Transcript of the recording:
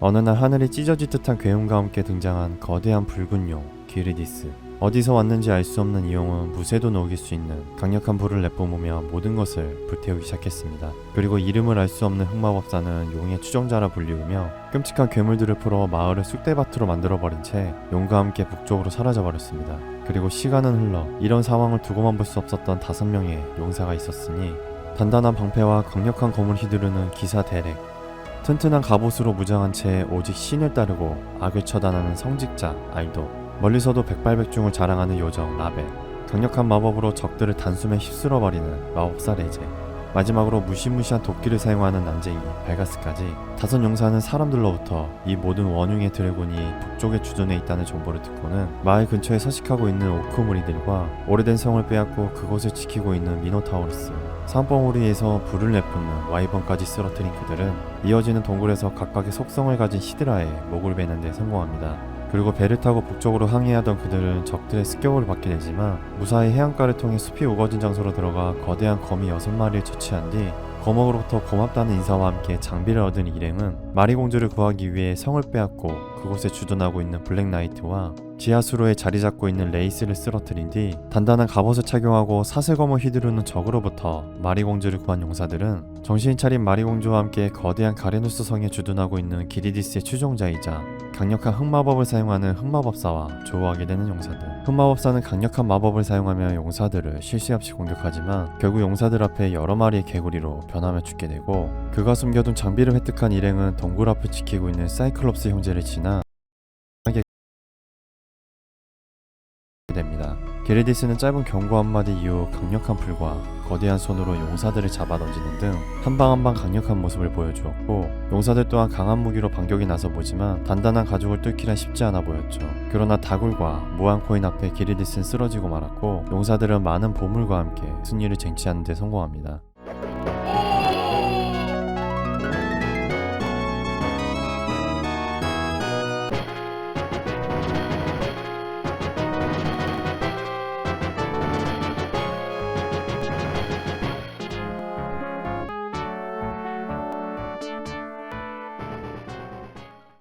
어느 날 하늘이 찢어질 듯한 괴음과 함께 등장한 거대한 붉은 용 기리디스 어디서 왔는지 알 수 없는 이 용은 무쇠도 녹일 수 있는 강력한 불을 내뿜으며 모든 것을 불태우기 시작했습니다. 그리고 이름을 알 수 없는 흑마법사는 용의 추종자라 불리우며 끔찍한 괴물들을 풀어 마을을 쑥대밭으로 만들어버린 채 용과 함께 북쪽으로 사라져버렸습니다. 그리고 시간은 흘러 이런 상황을 두고만 볼 수 없었던 다섯 명의 용사가 있었으니 단단한 방패와 강력한 검을 휘두르는 기사 대렉 튼튼한 갑옷으로 무장한 채 오직 신을 따르고 악을 처단하는 성직자 알도 멀리서도 백발백중을 자랑하는 요정 라벨 강력한 마법으로 적들을 단숨에 휩쓸어버리는 마법사 레제 마지막으로 무시무시한 도끼를 사용하는 난쟁이 발가스까지. 다섯 용사는 사람들로부터 이 모든 원흉의 드래곤이 북쪽에 주둔해 있다는 정보를 듣고는 마을 근처에 서식하고 있는 오크무리들과 오래된 성을 빼앗고 그곳을 지키고 있는 미노타우루스 산봉우리에서 불을 내뿜는 와이번까지 쓰러뜨린 그들은 이어지는 동굴에서 각각의 속성을 가진 히드라에 목을 베는 데 성공합니다. 그리고 배를 타고 북쪽으로 항해하던 그들은 적들의 습격을 받게 되지만 무사히 해안가를 통해 숲이 우거진 장소로 들어가 거대한 거미 여섯 마리를 처치한 뒤 거목으로부터 고맙다는 인사와 함께 장비를 얻은 일행은 마리공주를 구하기 위해 성을 빼앗고 그곳에 주둔하고 있는 블랙나이트와 지하수로에 자리 잡고 있는 레이스를 쓰러뜨린 뒤 단단한 갑옷을 착용하고 사슬검을 휘두르는 적으로부터 마리공주를 구한 용사들은 정신 차린 마리공주와 함께 거대한 가레누스 성에 주둔하고 있는 기리디스의 추종자이자 강력한 흑마법을 사용하는 흑마법사와 조우하게 되는 용사들. 흑마법사는 강력한 마법을 사용하며 용사들을 쉴새 없이 공격하지만 결국 용사들 앞에 여러 마리의 개구리로 변하며 죽게 되고 그가 숨겨둔 장비를 획득한 일행은 동굴 앞을 지키고 있는 사이클롭스 형제를 지나 게르디스는 짧은 경고 한마디 이후 강력한 불과 거대한 손으로 용사들을 잡아던지는 등 한 방 한 방 강력한 모습을 보여주었고 용사들 또한 강한 무기로 반격이 나서 보지만 단단한 가죽을 뚫기란 쉽지 않아 보였죠. 그러나 다굴과 무한코인 앞에 게르디스는 쓰러지고 말았고 용사들은 많은 보물과 함께 승리를 쟁취하는 데 성공합니다.